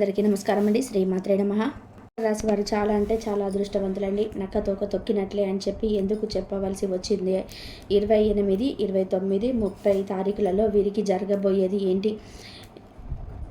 అందరికీ నమస్కారం అండి. శ్రీమాత్రే నమ. రాశి వారు చాలా అంటే చాలా అదృష్టవంతులండి. నక్క తోక తొక్కినట్లే అని చెప్పి ఎందుకు చెప్పవలసి వచ్చింది? ఇరవై ఎనిమిది ఇరవై తొమ్మిది ముప్పై తారీఖులలో వీరికి జరగబోయేది ఏంటి?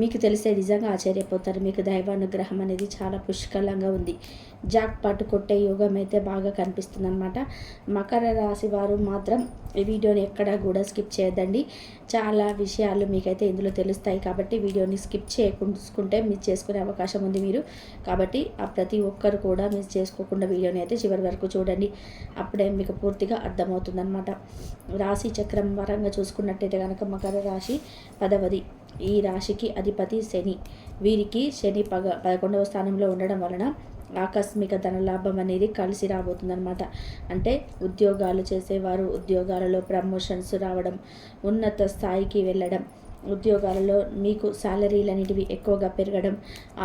మీకు తెలిసే నిజంగా ఆశ్చర్యపోతారు. మీకు దైవానుగ్రహం అనేది చాలా పుష్కలంగా ఉంది. జాక్ పాటు కొట్టే యోగం అయితే బాగా కనిపిస్తుంది అనమాట మకర రాశి వారు మాత్రం ఈ వీడియోని ఎక్కడా కూడా స్కిప్ చేయదండి చాలా విషయాలు మీకైతే ఇందులో తెలుస్తాయి కాబట్టి వీడియోని స్కిప్ చేయకుంటే మిస్ చేసుకునే అవకాశం ఉంది మీరు. కాబట్టి ఆ ప్రతి ఒక్కరు కూడా మిస్ చేసుకోకుండా వీడియోని అయితే చివరి వరకు చూడండి. అప్పుడే మీకు పూర్తిగా అర్థమవుతుందన్నమాట. రాశి చక్రం వరంగా చూసుకున్నట్టయితే కనుక మకర రాశి పదవది. ఈ రాశికి అధిపతి శని. వీరికి శని పగ పదకొండవ స్థానంలో ఉండడం వలన ఆకస్మిక ధనలాభం అనేది కలిసి రాబోతుందన్నమాట. అంటే ఉద్యోగాలు చేసేవారు ఉద్యోగాలలో ప్రమోషన్స్ రావడం ఉన్నత స్థాయికి వెళ్ళడం ఉద్యోగాలలో మీకు శాలరీలు అనేటివి ఎక్కువగా పెరగడం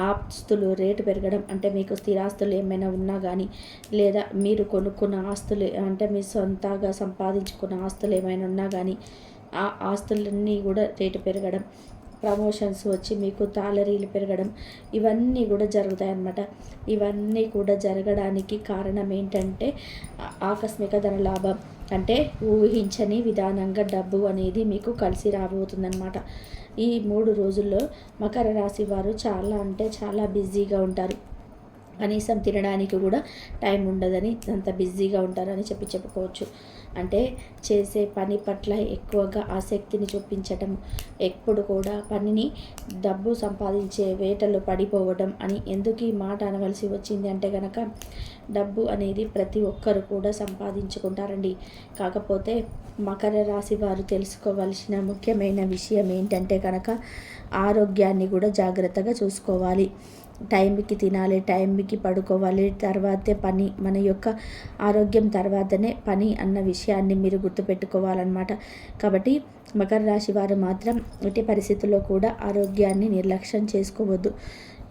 ఆస్తులు రేటు పెరగడం అంటే మీకు స్థిరాస్తులు ఏమైనా ఉన్నా కానీ లేదా మీరు కొనుక్కున్న ఆస్తులు అంటే మీ సొంతగా సంపాదించుకున్న ఆస్తులు ఏమైనా ఉన్నా కానీ ఆ ఆస్తులన్నీ కూడా రేటు పెరగడం ప్రమోషన్స్ వచ్చి మీకు తాలరీలు పెరగడం ఇవన్నీ కూడా జరుగుతాయి అన్నమాట ఇవన్నీ కూడా జరగడానికి కారణం ఏంటంటే ఆకస్మిక ధన లాభం. అంటే ఊహించని విధానంగా డబ్బు అనేది మీకు కలిసి రాబోతుందన్నమాట. ఈ మూడు రోజుల్లో మకర రాశి వారు చాలా అంటే చాలా బిజీగా ఉంటారు. కనీసం తినడానికి కూడా టైం ఉండదని అంత బిజీగా ఉంటారని చెప్పి చెప్పుకోవచ్చు. అంటే చేసే పని పట్ల ఎక్కువగా ఆసక్తిని చూపించటం ఎప్పుడు కూడా పనిని డబ్బు సంపాదించే వేటలో పడిపోవడం అని ఎందుకు ఈ మాట అనవలసి వచ్చింది అంటే కనుక డబ్బు అనేది ప్రతి ఒక్కరు కూడా సంపాదించుకుంటారండి. కాకపోతే మకర రాశి వారు తెలుసుకోవలసిన ముఖ్యమైన విషయం ఏంటంటే కనుక ఆరోగ్యాన్ని కూడా జాగ్రత్తగా చూసుకోవాలి. టైంకి తినాలి టైంకి పడుకోవాలి తర్వాతే పని మన యొక్క ఆరోగ్యం తర్వాతనే పని అన్న విషయాన్ని మీరు గుర్తుపెట్టుకోవాలన్నమాట. కాబట్టి మకర రాశి వారు మాత్రం ఎట్టి పరిస్థితుల్లో కూడా ఆరోగ్యాన్ని నిర్లక్ష్యం చేసుకోవద్దు.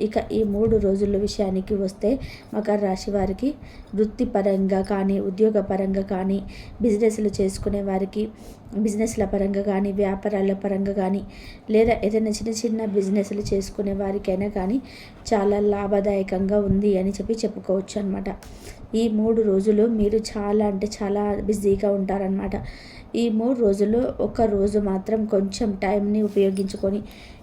ఇక ఈ మూడు రోజుల విషయానికి వస్తే మకర రాశి వారికి వృత్తిపరంగా కానీ ఉద్యోగపరంగా కానీ బిజినెస్లు చేసుకునే వారికి బిజినెస్ల పరంగా కానీ వ్యాపారాల పరంగా కానీ లేదా ఏదైనా చిన్న చిన్న బిజినెస్లు చేసుకునే వారికైనా కానీ చాలా లాభదాయకంగా ఉంది అని చెప్పి చెప్పుకోవచ్చు అనమాట ఈ మూడు రోజులు మీరు చాలా అంటే చాలా బిజీగా ఉంటారనమాట ఈ మూడు రోజులు ఒక రోజు మాత్రం కొంచెం టైంని ఉపయోగించుకొని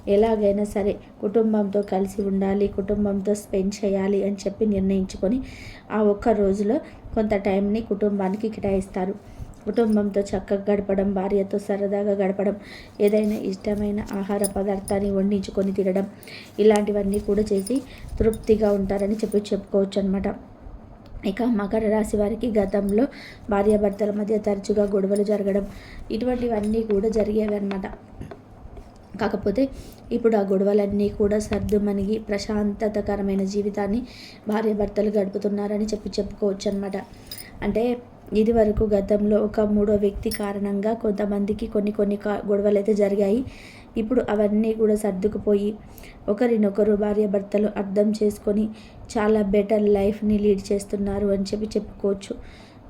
ఎలాగైనా సరే కుటుంబంతో కలిసి ఉండాలి కుటుంబంతో స్పెండ్ చేయాలి అని చెప్పి నిర్ణయించుకొని ఆ ఒక్క రోజులో కొంత టైంని కుటుంబానికి కేటాయిస్తారు. కుటుంబంతో చక్కగా గడపడం భార్యతో సరదాగా గడపడం ఏదైనా ఇష్టమైన ఆహార పదార్థాన్ని వండించుకొని తినడం ఇలాంటివన్నీ కూడా చేసి తృప్తిగా ఉంటారని చెప్పి చెప్పుకోవచ్చు అనమాట ఇక మకర రాశి వారికి గతంలో భార్యాభర్తల మధ్య తరచుగా గొడవలు జరగడం ఇటువంటివన్నీ కూడా జరిగేవి అనమాట కాకపోతే ఇప్పుడు ఆ గొడవలన్నీ కూడా సర్దుమణిగి ప్రశాంతతకరమైన జీవితాన్ని భార్యాభర్తలు గడుపుతున్నారని చెప్పి చెప్పుకోవచ్చు అనమాట అంటే ఇది వరకు గతంలో ఒక మూడో వ్యక్తి కారణంగా కొంతమందికి కొన్ని కొన్ని గొడవలు అయితే జరిగాయి. ఇప్పుడు అవన్నీ కూడా సర్దుకుపోయి ఒకరినొకరు భార్యాభర్తలు అర్థం చేసుకొని చాలా బెటర్ లైఫ్ని లీడ్ చేస్తున్నారు అని చెప్పి చెప్పుకోవచ్చు.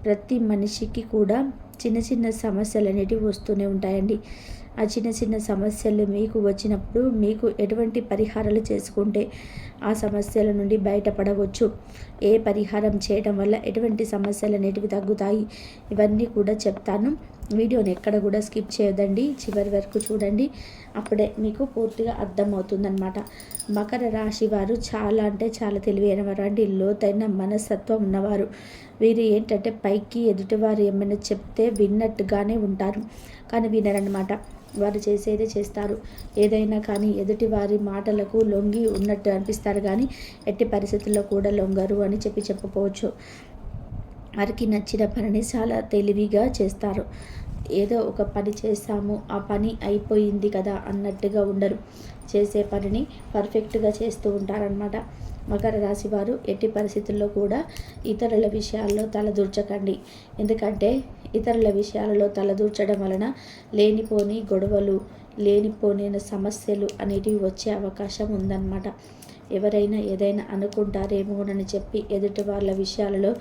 ప్రతి మనిషికి కూడా చిన్న చిన్న సమస్యలు అనేటివి వస్తూనే ఉంటాయండి. ఆ చిన్న చిన్న సమస్యలు మీకు వచ్చినప్పుడు మీకు ఎటువంటి పరిహారాలు చేసుకుంటే ఆ సమస్యల నుండి బయటపడవచ్చు. ఏ పరిహారం చేయడం వల్ల ఎటువంటి సమస్యలు అనేటివి తగ్గుతాయి? ఇవన్నీ కూడా చెప్తాను. వీడియోని ఎక్కడ కూడా స్కిప్ చేయదండి చివరి వరకు చూడండి. అప్పుడే మీకు పూర్తిగా అర్థమవుతుందనమాట మకర రాశి వారు చాలా అంటే చాలా తెలివైన వారు అండి. లోతైన మనస్తత్వం ఉన్నవారు. వీరు ఏంటంటే పైకి ఎదుటివారు ఏమైనా చెప్తే విన్నట్టుగానే ఉంటారు. కానీ వినరనమాట వారు చేసేదే చేస్తారు. ఏదైనా కానీ ఎదుటి వారి మాటలకు లొంగి ఉన్నట్టు అనిపిస్తారు. కానీ ఎట్టి పరిస్థితుల్లో కూడా లొంగరు అని చెప్పి చెప్పుకోవచ్చు వారికి నచ్చిన పనిని చాలా తెలివిగా చేస్తారు. ఏదో ఒక పని చేస్తాము ఆ పని అయిపోయింది కదా అన్నట్టుగా ఉండరు. చేసే పనిని పర్ఫెక్ట్గా చేస్తూ ఉంటారనమాట మకర రాశి వారు ఎట్టి పరిస్థితుల్లో కూడా ఇతరుల విషయాల్లో తలదూర్చకండి ఎందుకంటే ఇతరుల విషయాలలో తలదూర్చడం వలన లేనిపోని గొడవలు లేనిపోని సమస్యలు అనేటివి వచ్చే అవకాశం ఉందన్నమాట. ఎవరైనా ఏదైనా అనుకుంటారేమోనని చెప్పి ఎదుటి వాళ్ళ విషయాలలో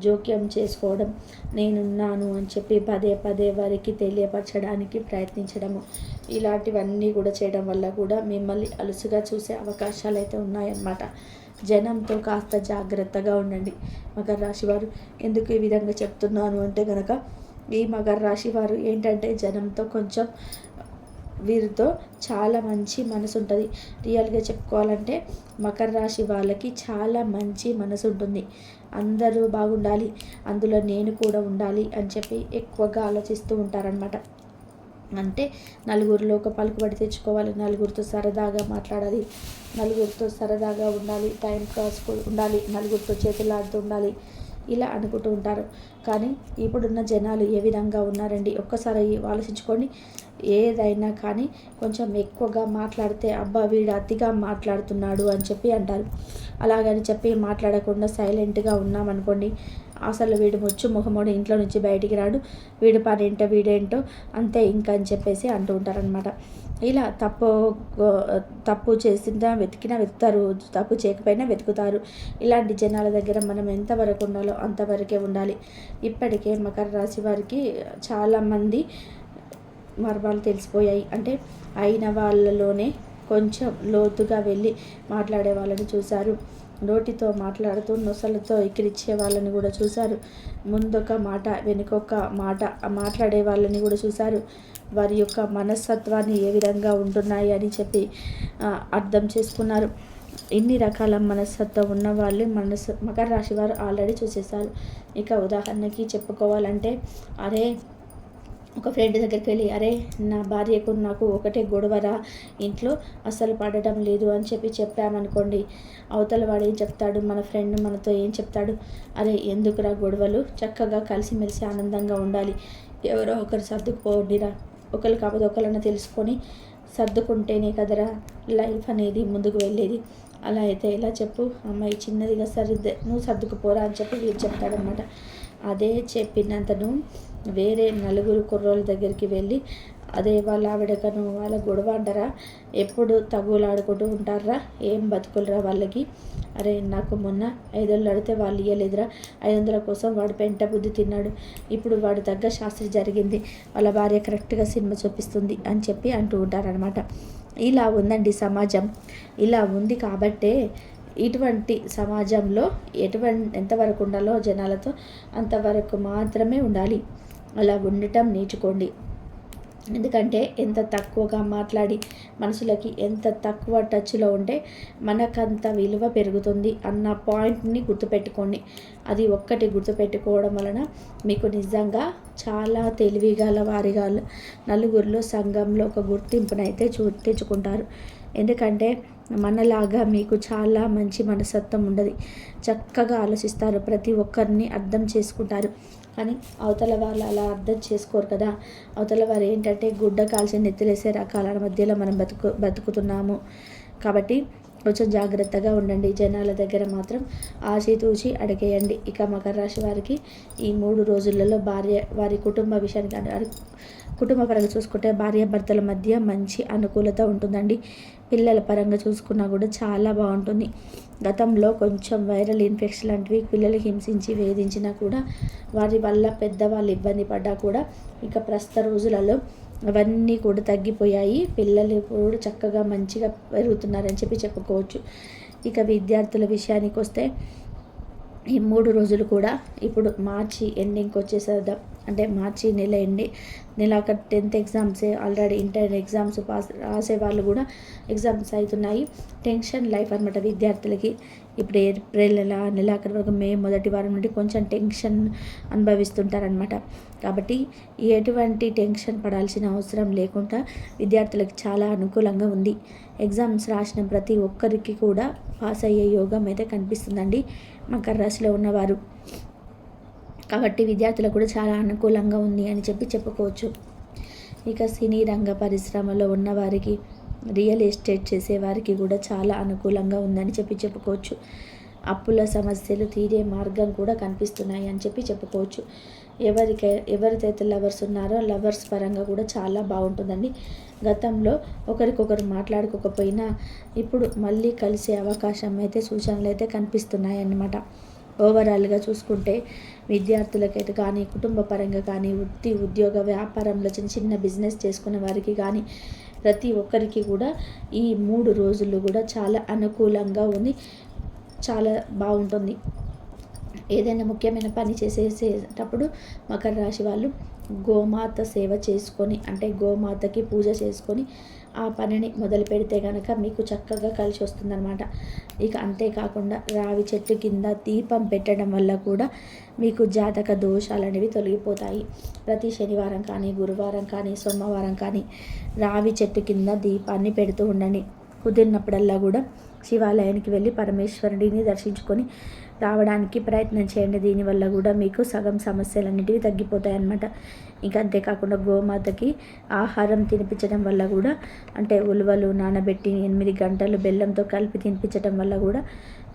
జోక్యం చేసుకోవడం నేనున్నాను అని చెప్పి పదే పదే వారికి తెలియపరచడానికి ప్రయత్నించడము ఇలాంటివన్నీ కూడా చేయడం వల్ల కూడా మిమ్మల్ని అలుసుగా చూసే అవకాశాలు అయితే ఉన్నాయన్నమాట. జనంతో కాస్త జాగ్రత్తగా ఉండండి. మకర రాశి వారు ఎందుకు ఈ విధంగా చెప్తున్నాను అంటే కనుక ఈ మకర రాశి వారు ఏంటంటే జనంతో కొంచెం వీరితో చాలా మంచి మనసు ఉంటుంది రియల్గా చెప్పుకోవాలంటే మకర రాశి వాళ్ళకి చాలా మంచి మనసు ఉంటుంది అందరూ బాగుండాలి అందులో నేను కూడా ఉండాలి అని చెప్పి ఎక్కువగా ఆలోచిస్తూ ఉంటారనమాట అంటే నలుగురిలో ఒక పలుకుబడి తెచ్చుకోవాలి నలుగురితో సరదాగా మాట్లాడాలి నలుగురితో సరదాగా ఉండాలి టైం క్రాస్ ఉండాలి నలుగురితో చేతులాడుతూ ఉండాలి ఇలా అనుకుంటూ ఉంటారు. కానీ ఇప్పుడున్న జనాలు ఏ విధంగా ఉన్నారండి? ఒక్కసారి ఆలోచించుకోండి. ఏదైనా కానీ కొంచెం ఎక్కువగా మాట్లాడితే అబ్బా వీడు అతిగా మాట్లాడుతున్నాడు అని చెప్పి అంటారు. అలాగని చెప్పి మాట్లాడకుండా సైలెంట్గా ఉన్నామనుకోండి అసలు వీడు ముచ్చు మొహమోడు ఇంట్లో నుంచి బయటికి రాడు. వీడు పనేంటో వీడేంటో అంతే ఇంకా అని చెప్పేసి అంటూ ఉంటారనమాట ఇలా తప్పు తప్పు చేసినా వెతికినా వెతుకుతారు తప్పు చేయకపోయినా వెతుకుతారు. ఇలాంటి జనాల దగ్గర మనం ఎంతవరకు ఉండాలో అంతవరకే ఉండాలి. ఇప్పటికే మకర రాశి వారికి చాలామంది మర్మాలు తెలిసిపోయాయి. అంటే అయిన వాళ్ళలోనే కొంచెం లోతుగా వెళ్ళి మాట్లాడే వాళ్ళని చూశారు. నోటితో మాట్లాడుతూ నొసలతో ఎక్కిరిచ్చే వాళ్ళని కూడా చూశారు. ముందొక మాట వెనుకొక మాట మాట్లాడే వాళ్ళని కూడా చూశారు. వారి యొక్క మనస్తత్వాన్ని ఏ విధంగా ఉంటున్నాయి అని చెప్పి అర్థం చేసుకున్నారు. ఇన్ని రకాల మనస్తత్వం ఉన్న వాళ్ళు మనసు మకర రాశి వారు ఆల్రెడీ చూసేశారు. ఇక ఉదాహరణకి చెప్పుకోవాలంటే అరే ఒక ఫ్రెండ్ దగ్గరికి వెళ్ళి అరే నా భార్యకు నాకు ఒకటే గొడవరా? ఇంట్లో అస్సలు పడటం లేదు అని చెప్పి చెప్పామనుకోండి. అవతల వాడు ఏం చెప్తాడు? మన ఫ్రెండ్ మనతో ఏం చెప్తాడు? అరే ఎందుకురా గొడవలు? చక్కగా కలిసిమెలిసి ఆనందంగా ఉండాలి. ఎవరో ఒకరు సర్దుకుపోండిరా. ఒకరు కాకపోతే ఒకళ్ళని తెలుసుకొని సర్దుకుంటేనే కదరా లైఫ్ అనేది ముందుకు వెళ్ళేది. అలా అయితే ఎలా చెప్పు? అమ్మాయి చిన్నదిగా సరిద్దే నువ్వు సర్దుకుపోరా అని చెప్పి వీడు చెప్తాడనమాట. అదే చెప్పినంతను వేరే నలుగురు కుర్రోళ్ళ దగ్గరికి వెళ్ళి అదే వాళ్ళ ఆవిడకను వాళ్ళ గొడవ అంటారా? ఎప్పుడు తగులాడుకుంటూ ఉంటారా? ఏం బతుకులరా వాళ్ళకి? అరే నాకు మొన్న ఐదు వందలు అడితే వాళ్ళు ఇయ్యలేదురా. ఐదు వందల కోసం వాడు పెంట బుద్ధి తిన్నాడు. ఇప్పుడు వాడు తగ్గ శాస్త్రి జరిగింది. వాళ్ళ భార్య కరెక్ట్గా సినిమా చూపిస్తుంది అని చెప్పి అంటూ ఉంటారనమాట ఇలా ఉందండి సమాజం. ఇలా ఉంది కాబట్టే ఇటువంటి సమాజంలో ఎటువంటి ఎంతవరకు ఉండాలో జనాలతో అంతవరకు మాత్రమే ఉండాలి. అలా ఉండటం నేర్చుకోండి. ఎందుకంటే ఎంత తక్కువగా మాట్లాడి మనసులకి ఎంత తక్కువ టచ్లో ఉంటే మనకంత విలువ పెరుగుతుంది అన్న పాయింట్ని గుర్తుపెట్టుకోండి. అది ఒక్కటి గుర్తుపెట్టుకోవడం వలన మీకు నిజంగా చాలా తెలివిగల వారిగా నలుగురిలో సంఘంలో ఒక గుర్తింపునైతే చూ తెచ్చుకుంటారు. ఎందుకంటే మనలాగా మీకు చాలా మంచి మనస్తత్వం ఉండదు. చక్కగా ఆలోచిస్తారు. ప్రతి ఒక్కరిని అర్థం చేసుకుంటారు. కానీ అవతల వాళ్ళు అలా అర్థం చేసుకోరు కదా. అవతల వారు ఏంటంటే గుడ్డ కాల్చి నెత్తిలేసే రకాల మధ్యలో మనం బతుకు బతుకుతున్నాము. కాబట్టి కొంచెం జాగ్రత్తగా ఉండండి. జనాల దగ్గర మాత్రం ఆచితూచి అడిగేయండి. ఇక మకర రాశి వారికి ఈ మూడు రోజులలో భార్య వారి కుటుంబ విషయానికి కుటుంబ పరంగా చూసుకుంటే భార్య భర్తల మధ్య మంచి అనుకూలత ఉంటుందండి. పిల్లల పరంగా చూసుకున్నా కూడా చాలా బాగుంటుంది. గతంలో కొంచెం వైరల్ ఇన్ఫెక్షన్ లాంటివి పిల్లలు హింసించి వేధించినా కూడా వారి వల్ల పెద్దవాళ్ళు ఇబ్బంది పడ్డా కూడా ఇక ప్రస్తుత రోజులలో అవన్నీ కూడా తగ్గిపోయాయి. పిల్లలు కూడా చక్కగా మంచిగా పెరుగుతున్నారని చెప్పి చెప్పుకోవచ్చు. ఇక విద్యార్థుల విషయానికి వస్తే ఈ మూడు రోజులు కూడా ఇప్పుడు మార్చి ఎండింగ్కి వచ్చేసేద్దాం అంటే మార్చి నెల ఎండి నెల tenth exams already inter exams pass రాసే వాళ్ళు కూడా ఎగ్జామ్స్ అవుతున్నాయి టెన్షన్ లైఫ్ అనమాట విద్యార్థులకి. ఇప్పుడు ఏప్రిల్ నెల నెల అక్కడి వరకు మే మొదటి వారం నుండి కొంచెం టెన్షన్ అనుభవిస్తుంటారనమాట కాబట్టి ఎటువంటి టెన్షన్ పడాల్సిన అవసరం లేకుండా విద్యార్థులకు చాలా అనుకూలంగా ఉంది. ఎగ్జామ్స్ రాసిన ప్రతి ఒక్కరికి కూడా పాస్ అయ్యే యోగం అయితే కనిపిస్తుందండి. మకర రాశిలో ఉన్నవారు. కాబట్టి విద్యార్థులకు కూడా చాలా అనుకూలంగా ఉంది అని చెప్పి చెప్పుకోవచ్చు. ఇక సినీ రంగ పరిశ్రమలో ఉన్నవారికి రియల్ ఎస్టేట్ చేసేవారికి కూడా చాలా అనుకూలంగా ఉందని చెప్పి చెప్పుకోవచ్చు. అప్పుల సమస్యలు తీరే మార్గం కూడా కనిపిస్తున్నాయి అని చెప్పి చెప్పుకోవచ్చు. ఎవరికై ఎవరికైతే లవర్స్ ఉన్నారో లవర్స్ పరంగా కూడా చాలా బాగుంటుందండి. గతంలో ఒకరికొకరు మాట్లాడుకోకపోయినా ఇప్పుడు మళ్ళీ కలిసే అవకాశం అయితే సూచనలు అయితే కనిపిస్తున్నాయి అన్నమాట ఓవరాల్గా చూసుకుంటే విద్యార్థులకైతే కానీ కుటుంబ పరంగా కానీ వృత్తి ఉద్యోగ వ్యాపారంలో చిన్న చిన్న బిజినెస్ చేసుకునే వారికి కానీ ప్రతి ఒక్కరికి కూడా ఈ మూడు రోజులు కూడా చాలా అనుకూలంగా ఉంది. చాలా బాగుంటుంది. ఏదైనా ముఖ్యమైన పని చేసేసేటప్పుడు మకర రాశి వాళ్ళు గోమాత సేవ చేసుకొని అంటే గోమాతకి పూజ చేసుకొని ఆ పనిని మొదలు పెడితే కనుక మీకు చక్కగా కలిసి వస్తుందన్నమాట. ఇక అంతేకాకుండా రావి చెట్టు కింద దీపం పెట్టడం వల్ల కూడా మీకు జాతక దోషాలు అనేవి తొలగిపోతాయి. ప్రతి శనివారం కానీ గురువారం కానీ సోమవారం కానీ రావి చెట్టు కింద దీపాన్ని పెడుతూ ఉండండి. కుదిరినప్పుడల్లా కూడా శివాలయానికి వెళ్ళి పరమేశ్వరుడిని దర్శించుకొని రావడానికి ప్రయత్నం చేయండి. దీనివల్ల కూడా మీకు సగం సమస్యలన్నిటివి తగ్గిపోతాయి అన్నమాట ఇంకా అంతేకాకుండా గోమాతకి ఆహారం తినిపించడం వల్ల కూడా అంటే ఉలువలు నానబెట్టి ఎనిమిది గంటలు బెల్లంతో కలిపి తినిపించడం వల్ల కూడా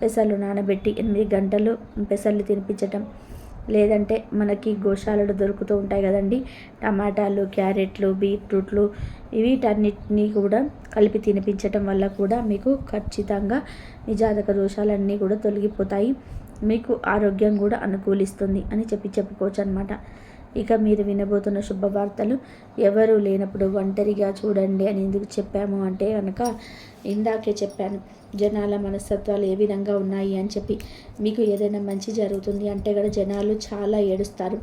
పెసలు నానబెట్టి ఎనిమిది గంటలు పెసలు తినిపించటం లేదంటే మనకి గోశాలలో దొరుకుతూ ఉంటాయి కదండి. టమాటాలు క్యారెట్లు బీట్రూట్లు వీటన్నిటినీ కూడా కలిపి తినిపించటం వల్ల కూడా మీకు ఖచ్చితంగా నిజాతక దోషాలన్నీ కూడా తొలగిపోతాయి. మీకు ఆరోగ్యం కూడా అనుకూలిస్తుంది అని చెప్పి చెప్పుకోవచ్చు అనమాట ఇక మీరు వినబోతున్న శుభవార్తలు ఎవరు లేనప్పుడు ఒంటరిగా చూడండి అని ఎందుకు చెప్పాము అంటే కనుక ఇందాకే చెప్పాను జనాల మనస్తత్వాలు ఏ విధంగా ఉన్నాయి అని చెప్పి. మీకు ఏదైనా మంచి జరుగుతుంది అంటే కూడా జనాలు చాలా ఏడుస్తారు.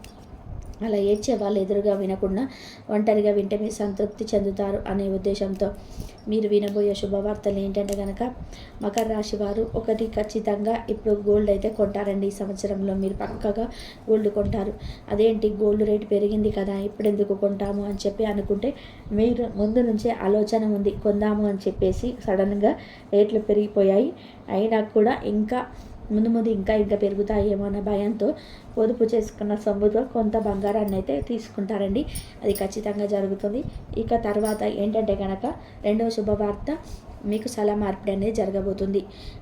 అలా ఏడ్చే వాళ్ళు ఎదురుగా వినకుండా ఒంటరిగా వింటే మీరు సంతృప్తి చెందుతారు అనే ఉద్దేశంతో మీరు వినబోయే శుభవార్తలు ఏంటంటే కనుక మకర రాశి వారు ఒకటి ఖచ్చితంగా ఇప్పుడు గోల్డ్ అయితే కొంటారండి. ఈ సంవత్సరంలో మీరు పక్కగా గోల్డ్ కొంటారు. అదేంటి? గోల్డ్ రేటు పెరిగింది కదా ఇప్పుడు ఎందుకు కొంటాము అని చెప్పి అనుకుంటే మీరు ముందు నుంచే ఆలోచన ఉంది. కొందాము అని చెప్పేసి సడన్గా రేట్లు పెరిగిపోయాయి. అయినా కూడా ఇంకా ముందు ముందు ఇంకా ఇంకా పెరుగుతాయేమో అన్న భయంతో పొదుపు చేసుకున్న సొమ్ముతో కొంత బంగారాన్ని అయితే తీసుకుంటారండి. అది ఖచ్చితంగా జరుగుతుంది. ఇక తర్వాత ఏంటంటే కనుక రెండవ శుభవార్త మీకు స్థల మార్పిడి అనేది జరగబోతుంది.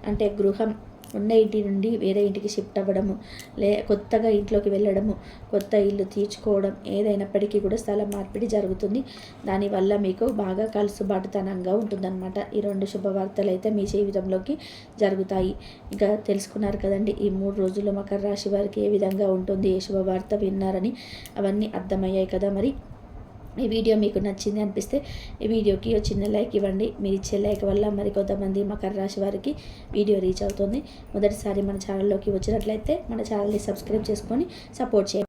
అంటే గృహం ఉన్న ఇంటి నుండి వేరే ఇంటికి షిఫ్ట్ అవ్వడము లే కొత్తగా ఇంట్లోకి వెళ్ళడము కొత్త ఇల్లు తీర్చుకోవడం ఏదైనప్పటికీ కూడా స్థలం మార్పిడి జరుగుతుంది. దానివల్ల మీకు బాగా కలుసుబాటుతనంగా ఉంటుందన్నమాట. ఈ రెండు శుభవార్తలు అయితే మీ జీవితంలోకి జరుగుతాయి. ఇంకా తెలుసుకున్నారు కదండి ఈ మూడు రోజుల్లో మకర రాశి వారికి ఏ విధంగా ఉంటుంది ఏ శుభవార్త విన్నారని అవన్నీ అర్థమయ్యాయి కదా మరి. ఈ వీడియో మీకు నచ్చింది అనిపిస్తే ఈ వీడియోకి చిన్న లైక్ ఇవ్వండి. మీరు ఇచ్చే లైక్ వల్ల మరి కొంతమంది మకర రాశి వారికి వీడియో రీచ్ అవుతుంది. మొదటిసారి మన ఛానల్లోకి వచ్చినట్లయితే మన ఛానల్ని సబ్స్క్రైబ్ చేసుకొని సపోర్ట్ చేయండి.